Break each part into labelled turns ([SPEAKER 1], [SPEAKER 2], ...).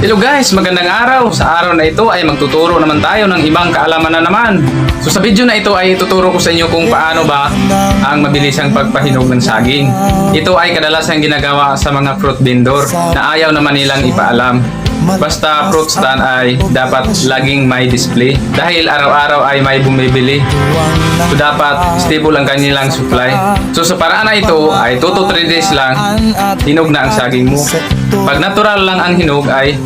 [SPEAKER 1] Hello guys, magandang araw. Sa araw na ito ay magtuturo naman tayo ng ibang kaalaman na naman. So sa video na ito ay tuturo ko sa inyo kung paano ba ang mabilisang pagpahinog ng saging. Ito ay kadalasan ginagawa sa mga fruit vendor na ayaw naman nilang ipaalam. Basta fruit stand ay dapat laging may display dahil araw-araw ay may bumibili. So dapat stable ang kanilang supply. So sa paraan na ito ay 2 to 3 days lang hinog na ang saging mo. Pag natural lang ang hinog ay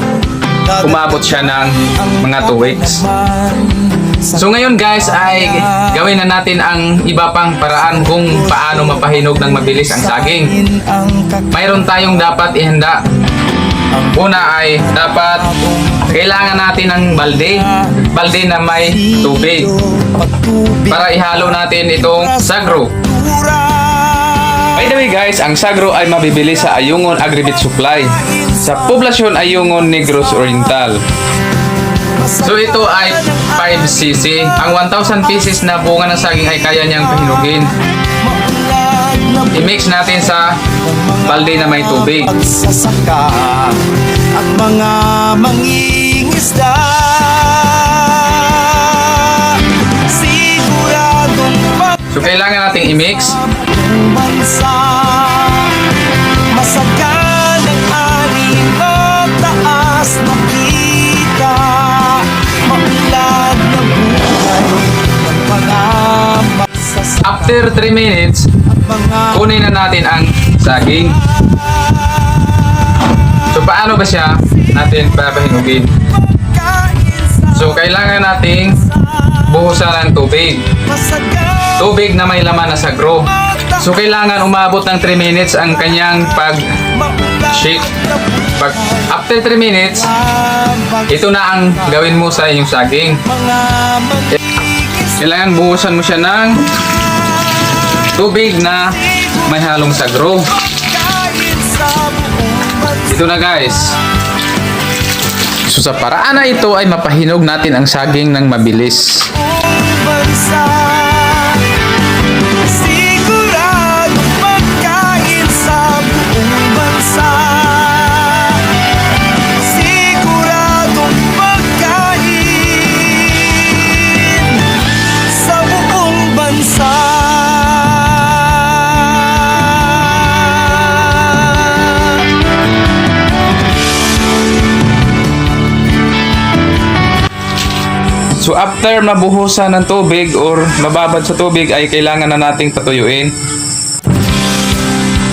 [SPEAKER 1] umabot siya ng mga 2 weeks. So ngayon guys ay gawin na natin ang iba pang paraan kung paano mapahinog ng mabilis ang saging. Mayroon tayong dapat ihanda. Una ay dapat kailangan natin ng balde. Balde na may tubig. Para ihalo natin itong sagro. By the way guys, ang sagro ay mabibili sa Ayungon Agribit Supply sa poblasyon Ayungon Negros Oriental. So ito ay 5cc. Ang 1,000 pieces na bunga ng saging ay kaya niyang pahinugin. I-mix natin sa balde na may tubig.
[SPEAKER 2] Pagsasaka at mga mangingisda
[SPEAKER 1] So kailangan nating i-mix. After 3 minutes, kunin na natin ang saging. So paano ba siya natin papahinugin? So kailangan nating buhusan ng tubig. Tubig na may laman na sagro. So kailangan umabot ng 3 minutes ang kanyang pag shake. Pag after 3 minutes, ito na ang gawin mo sa inyong saging. Kailangan buhusan mo siya ng tubig na may halong sagro. Ito na guys. So sa paraan na ito ay mapahinog natin ang saging ng mabilis. So after mabuhusan ng tubig or mababad sa tubig ay kailangan na nating patuyuin.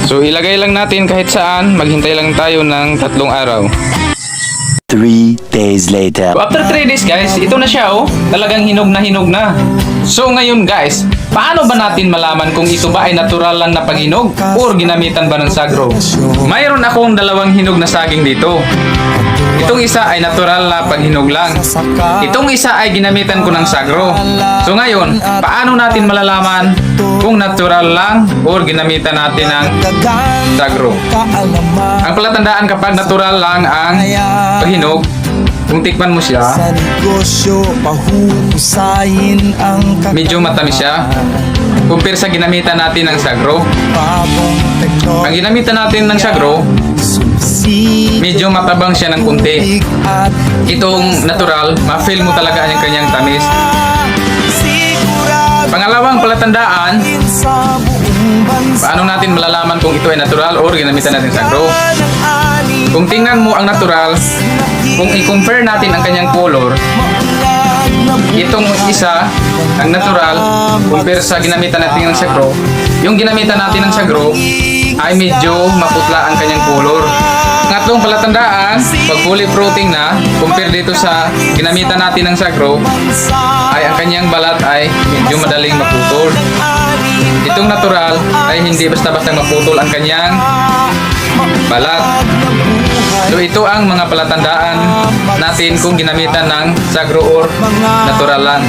[SPEAKER 1] So ilagay lang natin kahit saan, maghintay lang tayo ng tatlong araw.
[SPEAKER 3] Three days later.
[SPEAKER 1] So after 3 days guys, ito na siya oh. Talagang hinog na hinog na. So ngayon guys, paano ba natin malaman kung ito ba ay natural lang na paghinog or ginamitan ba ng sagro? Mayroon akong dalawang hinog na saging dito. Itong isa ay natural na paghinog lang. Itong isa ay ginamitan ko ng sagro. So ngayon, paano natin malalaman kung natural lang or ginamitan natin ng sagro? Ang palatandaan kapag natural lang ang pahinog, kung tikman mo siya, medyo matamis siya. Compare sa ginamitan natin ng sagro. Ang ginamitan natin ng sagro, medyo matabang siya ng kunti. Itong natural, ma-feel mo talaga ang kanyang tamis. Pangalawang palatandaan,
[SPEAKER 2] sa
[SPEAKER 1] paano natin malalaman kung ito ay natural or ginamitan natin sagro?
[SPEAKER 2] ng ani
[SPEAKER 1] Kung tingnan mo ang natural, kung i-compare natin ang kanyang color, itong isa, ang natural, compare sa ginamitan natin ng sagro, yung ginamitan natin ng sagro ay medyo maputla ang kanyang color. Ngatlong palatandaan, pag fully fruiting na, compare dito sa ginamitan natin ng sagro, ay ang kanyang balat ay medyo madaling maputol. Itong natural ay hindi basta-basta maputol ang kanyang balat. So ito ang mga palatandaan natin kung ginamitan ng sagro or natural lang.